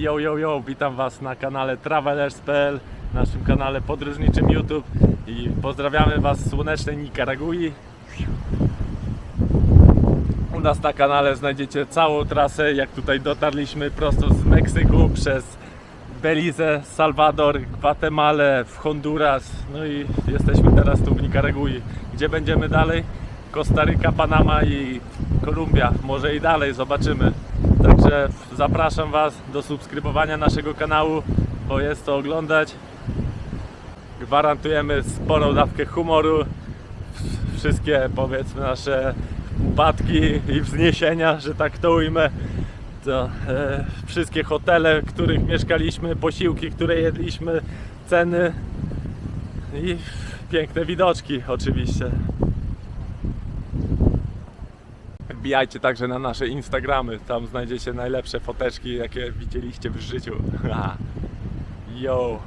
Yo, yo, yo, witam Was na kanale Travelers.pl, naszym kanale podróżniczym YouTube i pozdrawiamy Was z słonecznej Nikaragui. U nas na kanale znajdziecie całą trasę, jak tutaj dotarliśmy prosto z Meksyku przez Belize, Salwador, Gwatemalę, w Honduras, no i jesteśmy teraz tu w Nikaragui. Gdzie będziemy dalej? Kostaryka, Panama i Kolumbia, może i dalej, zobaczymy. Także zapraszam Was do subskrybowania naszego kanału, bo jest to oglądać. Gwarantujemy sporą dawkę humoru, wszystkie powiedzmy nasze upadki i wzniesienia, że tak to ujmę. To, e, wszystkie hotele, w których mieszkaliśmy, posiłki, które jedliśmy, ceny i piękne widoczki oczywiście. Wbijajcie także na nasze Instagramy, tam znajdziecie najlepsze foteczki, jakie widzieliście w życiu. Yo!